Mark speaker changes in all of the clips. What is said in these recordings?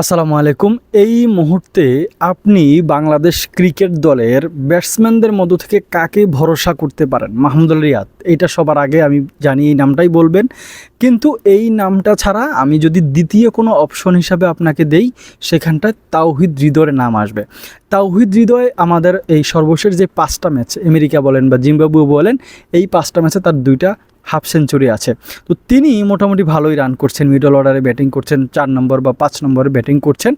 Speaker 1: আসসালামু আলাইকুম। এই মুহূর্তে আপনি বাংলাদেশ ক্রিকেট দলের ব্যাটসম্যানদের মধ্য থেকে কাকে ভরসা করতে পারেন? মাহমুদুল রিয়াদ। এইটা সবার আগে আমি জানি এই নামটাই বলবেন। কিন্তু এই নামটা ছাড়া আমি যদি দ্বিতীয় কোনো অপশন হিসাবে আপনাকে দেই, সেখানটায় তাওহিদ হৃদয়ের নাম আসবে। তাওহিদ হৃদয় আমাদের এই সর্বশেষ যে পাঁচটা ম্যাচ, আমেরিকা বলেন বা জিম্বাবু বলেন, এই পাঁচটা ম্যাচে তার দুইটা হাফ সেঞ্চুরি আছে। তো তিনি মোটামুটি ভালোই রান করছেন মিডল অর্ডারে ব্যাটিং করছেন, চার নম্বর বা পাঁচ নম্বরে ব্যাটিং করছেন।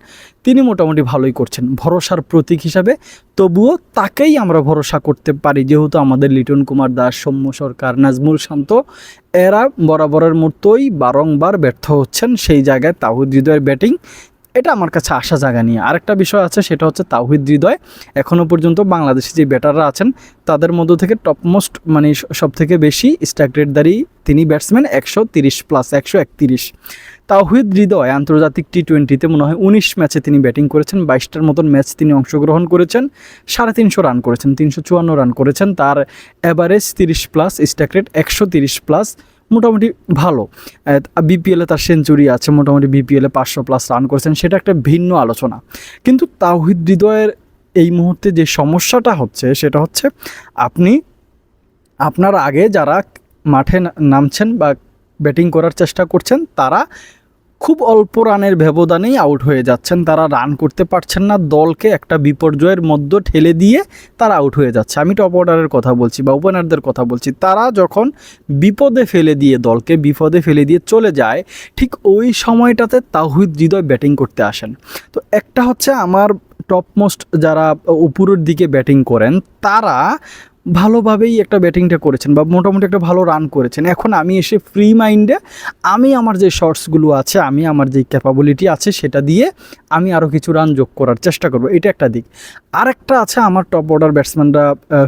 Speaker 1: তিনি মোটামুটি ভালোই করছেন। ভরসার প্রতীক হিসাবে তবুও তাকেই আমরা ভরসা করতে পারি, যেহেতু আমাদের লিটন কুমার দাস, সৌম্য সরকার, নাজমুল শান্ত, এরা বরাবরের মতোই বারংবার ব্যর্থ হচ্ছেন সেই জায়গায় তাহিদ হৃদয়ের ব্যাটিং এটা আমার কাছে আশা জায়গা নিয়ে। আরেকটা বিষয় আছে, সেটা হচ্ছে তাওহিদ হৃদয়। এখনও পর্যন্ত বাংলাদেশে যে ব্যাটাররা আছেন, তাদের মধ্য থেকে টপমোস্ট মানে সব থেকে বেশি স্ট্রাইক রেটদারি তিনি ব্যাটসম্যান একশো তিরিশ প্লাস একশো একতিরিশ। তাওহিদ হৃদয় আন্তর্জাতিক টি টোয়েন্টিতে মনে হয় উনিশ ম্যাচে তিনি ব্যাটিং করেছেন, বাইশটার মতন ম্যাচ তিনি অংশগ্রহণ করেছেন, সাড়ে তিনশো রান করেছেন, তিনশো চুয়ান্ন রান করেছেন। তার অ্যাভারেজ তিরিশ প্লাস স্ট্রাইক রেট একশো তিরিশ প্লাস মোটামুটি ভালো। বিপিএলে তার সেঞ্চুরি আছে, মোটামুটি বিপিএলে পাঁচশো প্লাস রান করেছেন, সেটা একটা ভিন্ন আলোচনা। কিন্তু তাওহিদ হৃদয়ের এই মুহূর্তে যে সমস্যাটা হচ্ছে, সেটা হচ্ছে আপনি, আপনার আগে যারা মাঠে নামছেন বা ব্যাটিং করার চেষ্টা করছেন, তারা খুব অল্প রানের ব্যবধানেই আউট হয়ে যাচ্ছেন। তারা রান করতে পারছেন না। দলকে একটা বিপর্যয়ের মধ্যে ঠেলে দিয়ে তারা আউট হয়ে যাচ্ছে। আমি টপ অর্ডারের কথা বলছি বা ওপেনারদের কথা বলছি। তারা যখন বিপদে ফেলে দিয়ে, দলকে বিপদে ফেলে দিয়ে চলে যায়, ঠিক ওই সময়টাতে তাহিদ হৃদয় ব্যাটিং করতে আসেন। তো একটা হচ্ছে আমার টপমোস্ট যারা উপরের দিকে ব্যাটিং করেন, তারা ভালোভাবেই একটা ব্যাটিংটা করেছেন বা মোটামুটি একটা ভালো রান করেছেন। এখন আমি এসে ফ্রি মাইন্ডে আমি আমার যে শর্টসগুলো আছে, আমি আমার যে ক্যাপাবিলিটি আছে, সেটা দিয়ে আমি আরও কিছু রান যোগ করার চেষ্টা করব, এটা একটা দিক। আরেকটা আছে, আমার টপ অর্ডার ব্যাটসম্যানরা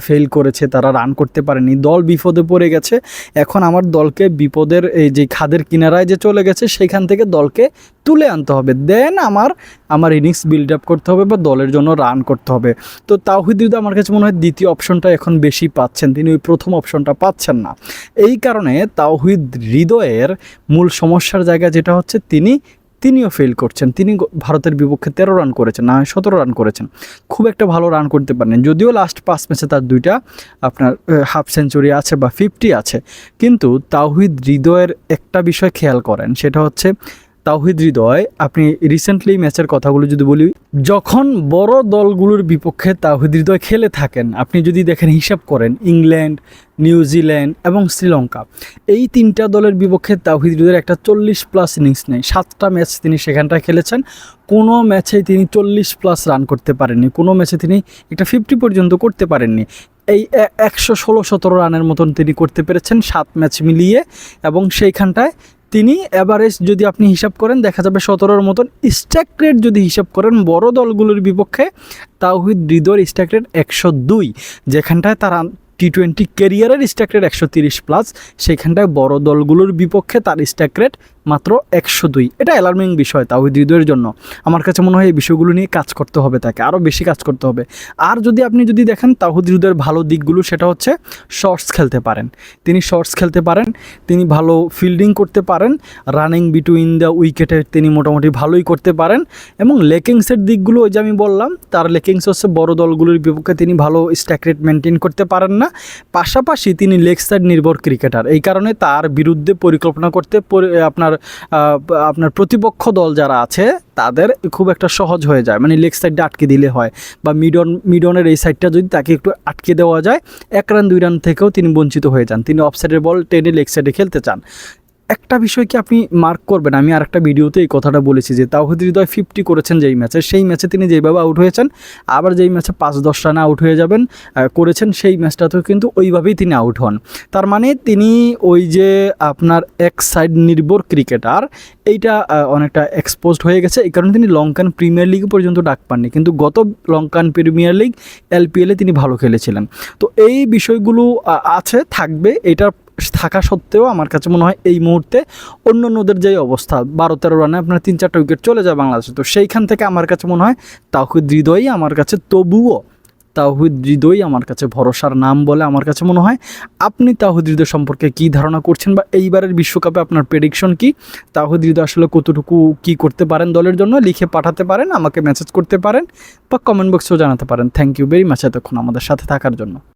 Speaker 1: ফেল করেছে, তারা রান করতে পারেনি, দল বিপদে পড়ে গেছে। এখন আমার দলকে বিপদের, এই যে খাদের কিনারায় যে চলে গেছে সেখান থেকে দলকে তুলে আনতে হবে। দেন আমার আমার ইনিংস বিল্ড আপ করতে হবে বা দলের জন্য রান করতে হবে। তো তাওহিদ হৃদয় আমার কাছে মনে হয় দ্বিতীয় অপশনটা এখন বেশি পাচ্ছেন, তিনি ওই প্রথম অপশনটা পাচ্ছেন না। এই কারণে তাওহিদ হৃদয়ের মূল সমস্যার জায়গা যেটা হচ্ছে, তিনি তিনিও ফেল করছেন। তিনি ভারতের বিপক্ষে তেরো রান করেছেন, না সতেরো রান করেছেন। খুব একটা ভালো রান করতে পারেন। যদিও লাস্ট পাঁচ ম্যাচে তার দুইটা, আপনার হাফ সেঞ্চুরি আছে বা ফিফটি আছে। কিন্তু তাওহিদ হৃদয়ের একটা বিষয় খেয়াল করেন, সেটা হচ্ছে তাওহিদ হৃদয়, আপনি রিসেন্টলি ম্যাচের কথাগুলো যদি বলি, যখন বড় দলগুলোর বিপক্ষে তাওহিদ হৃদয় খেলে থাকেন, আপনি যদি দেখেন হিসাব করেন, ইংল্যান্ড নিউজিল্যান্ড এবং শ্রীলঙ্কা, এই তিনটা দলের বিপক্ষে তাওহিদ হৃদয়ের একটা চল্লিশ প্লাস ইনিংস নেই। সাতটা ম্যাচ তিনি সেখানটায় খেলেছেন, কোনো ম্যাচে তিনি চল্লিশ প্লাস রান করতে পারেননি, কোনো ম্যাচে তিনি একটা ফিফটি পর্যন্ত করতে পারেননি। এই একশো ষোলো সতেরো রানের মতন তিনি করতে পেরেছেন, সাত ম্যাচ মিলিয়ে এবং সেইখানটায় তিনি অ্যাভারেজ যদি আপনি হিসাব করেন, দেখা যাবে সতেরোর মতন স্ট্যাক রেট যদি হিসাব করেন, বড় দলগুলোর বিপক্ষে, তাওহিদ হৃদয়ের স্ট্যাক রেট একশো দুই, যেখানটায় তারা টি টোয়েন্টি ক্যারিয়ারের স্ট্যাক রেট একশো তিরিশ প্লাস সেখানটায় বড় দলগুলোর বিপক্ষে তার স্ট্যাক রেট মাত্র একশো দুই। এটা অ্যালার্মিং বিষয় তাওহিদ হৃদয়ের জন্য। আমার কাছে মনে হয় এই বিষয়গুলো নিয়ে কাজ করতে হবে তাকে আরও বেশি কাজ করতে হবে। আর যদি আপনি যদি দেখেন তাহিদ হৃদয়ের ভালো দিকগুলো, সেটা হচ্ছে শর্টস খেলতে পারেন। তিনি শর্টস খেলতে পারেন, তিনি ভালো ফিল্ডিং করতে পারেন রানিং বিটুইন দ্য উইকেটে তিনি মোটামুটি ভালোই করতে পারেন। এবং লেকিংসের দিকগুলো, ওই যে আমি বললাম, তার লেকিংস হচ্ছে বড় দলগুলোর বিপক্ষে তিনি ভালো স্ট্যাক রেট মেনটেন করতে পারেন না। পাশাপাশি তিনি লেগ সাইড নির্ভর ক্রিকেটার এই কারণে তার বিরুদ্ধে পরিকল্পনা করতে আপনার আপনার প্রতিপক্ষ দল যারা আছে, তাদের খুব একটা সহজ হয়ে যায়। মানে লেগ সাইডটা আটকে দিলে হয়। বা মিডন, মিডনের এই সাইডটা যদি তাকে একটু আটকে দেওয়া যায়, এক রান দুই রান থেকেও তিনি বঞ্চিত হয়ে যান। তিনি অফ সাইডের বল টেনে লেগ সাইডে খেলতে চান। একটা বিষয় কি আপনি মার্ক করবেন? আমি আর একটা ভিডিওতে এই কথাটা বলেছি যে তাওহিদ হৃদয় ফিফটি করেছেন যেই ম্যাচে সেই ম্যাচে তিনি যেভাবে আউট হয়েছেন, আবার যেই ম্যাচে পাঁচ দশ রানে আউট হয়ে যাবেন করেছেন, সেই ম্যাচটাতেও কিন্তু ওইভাবেই তিনি আউট হন। তার মানে তিনি ওই যে আপনার এক সাইড নির্ভর ক্রিকেটার এইটা অনেকটা এক্সপোজড হয়ে গেছে। এই কারণে তিনি লঙ্কান প্রিমিয়ার লিগ পর্যন্ত ডাক পাননি। কিন্তু গত লঙ্কান প্রিমিয়ার লিগ এলপিএলে তিনি ভালো খেলেছিলেন। তো এই বিষয়গুলো আছে, থাকবে। এটা থাকা সত্ত্বেও আমার কাছে মনে হয় এই মুহূর্তে অন্য অন্যদের যে অবস্থা বারো তেরো রানে আপনার তিন চারটা উইকেট চলে যায় বাংলাদেশে। তো সেইখান থেকে আমার কাছে মনে হয় তাহিদ হৃদয়ই আমার কাছে তবুও তাহিদ হৃদয় আমার কাছে ভরসার নাম বলে আমার কাছে মনে হয়। আপনি তাহিদ হৃদয় সম্পর্কে কী ধারণা করছেন বা এইবারের বিশ্বকাপে আপনার প্রেডিকশন কি? তাহিদ হৃদয় আসলে কতটুকু কি করতে পারেন দলের জন্য? লিখে পাঠাতে পারেন, আমাকে মেসেজ করতে পারেন বা কমেন্ট বক্সেও জানাতে পারেন। থ্যাংক ইউ ভেরি মাচ এতক্ষণ আমাদের সাথে থাকার জন্য।